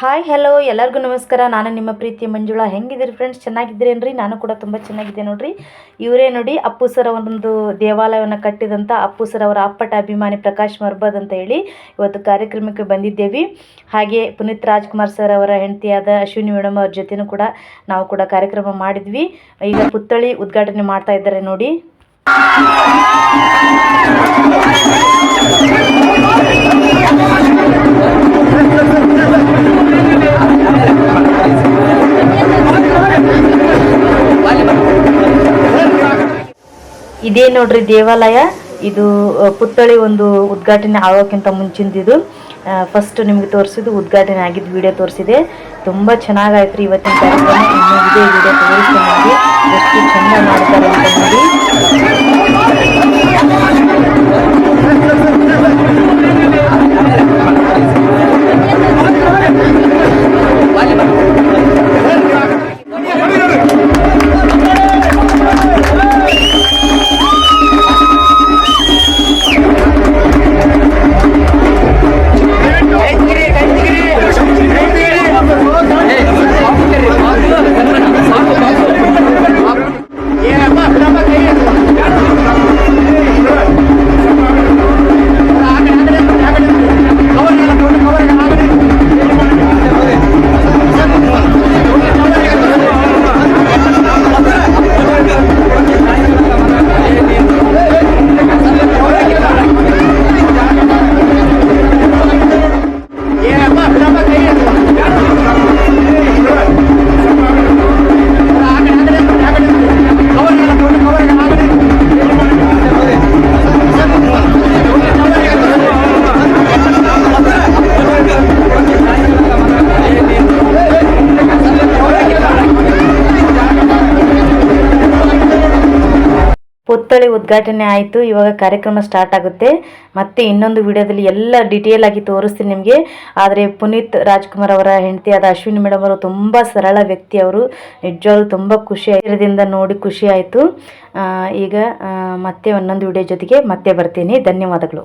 Hi hello ಎಲ್ಲರಿಗೂ ನಮಸ್ಕಾರ. ನಾನು ನಿಮ್ಮ ಪ್ರೀತಿ ಮಂಜುಳಾ. ಹೆಂಗಿದ್ದೀರಿ ಫ್ರೆಂಡ್ಸ್ ಚೆನ್ನಾಗಿದ್ದೀರೇನ್ರಿ? ನಾನು ಕೂಡ ತುಂಬ ಚೆನ್ನಾಗಿದ್ದೆ ನೋಡಿರಿ. ಇವರೇ ನೋಡಿ ಅಪ್ಪು ಸರ ಒಂದು ದೇವಾಲಯವನ್ನು ಕಟ್ಟಿದಂಥ ಅಪ್ಪು ಸರ್ ಅವರ ಅಪ್ಪಟ ಅಭಿಮಾನಿ ಪ್ರಕಾಶ್ ಮರ್ಬದ್ ಅಂತ ಹೇಳಿ ಇವತ್ತು ಕಾರ್ಯಕ್ರಮಕ್ಕೆ ಬಂದಿದ್ದೇವೆ. ಹಾಗೆ ಪುನೀತ್ ರಾಜ್ಕುಮಾರ್ ಸರ್ ಅವರ ಹೆಂಡತಿಯಾದ ಅಶ್ವಿನಿ ಮೇಡಮ್ ಅವ್ರ ಜೊತೆನೂ ಕೂಡ ನಾವು ಕೂಡ ಕಾರ್ಯಕ್ರಮ ಮಾಡಿದ್ವಿ. ಈಗ ಪುತ್ಥಳಿ ಉದ್ಘಾಟನೆ ಮಾಡ್ತಾ ಇದ್ದಾರೆ ನೋಡಿ. ಇದೇ ನೋಡ್ರಿ ದೇವಾಲಯ. ಇದು ಪುತ್ಥಳಿ ಒಂದು ಉದ್ಘಾಟನೆ ಆಗೋಕ್ಕಿಂತ ಮುಂಚಿಂದಿದು. ಫಸ್ಟ್ ನಿಮಗೆ ತೋರಿಸಿದ್ದು ಉದ್ಘಾಟನೆ ಆಗಿದ್ದು ವಿಡಿಯೋ ತೋರಿಸಿದೆ. ತುಂಬ ಚೆನ್ನಾಗಾಯ್ತು ರೀ ಇವತ್ತಿನ ಕಾರ್ಯಕ್ರಮ. ಇನ್ನೂ ಇದೇ ವಿಡಿಯೋ ತೋರಿಸ್ತೀನಿ ಎಷ್ಟು ಪುತ್ಥಳಿ ಉದ್ಘಾಟನೆ ಆಯಿತು. ಇವಾಗ ಕಾರ್ಯಕ್ರಮ ಸ್ಟಾರ್ಟ್ ಆಗುತ್ತೆ. ಮತ್ತೆ ಇನ್ನೊಂದು ವಿಡಿಯೋದಲ್ಲಿ ಎಲ್ಲ ಡಿಟೇಲ್ ಆಗಿ ತೋರಿಸ್ತೀನಿ ನಿಮಗೆ. ಆದರೆ ಪುನೀತ್ ರಾಜ್ಕುಮಾರ್ ಅವರ ಹೆಂಡತಿ ಆದ ಅಶ್ವಿನಿ ಮೇಡಮ್ ಅವರು ತುಂಬ ಸರಳ ವ್ಯಕ್ತಿ ಅವರು. ನಿಜವಾಗ್ಲೂ ತುಂಬ ಖುಷಿ ಇದರಿಂದ ನೋಡಿ ಖುಷಿ ಆಯಿತು. ಈಗ ಮತ್ತೆ ಒಂದೊಂದು ವಿಡಿಯೋ ಜೊತೆಗೆ ಮತ್ತೆ ಬರ್ತೀನಿ. ಧನ್ಯವಾದಗಳು.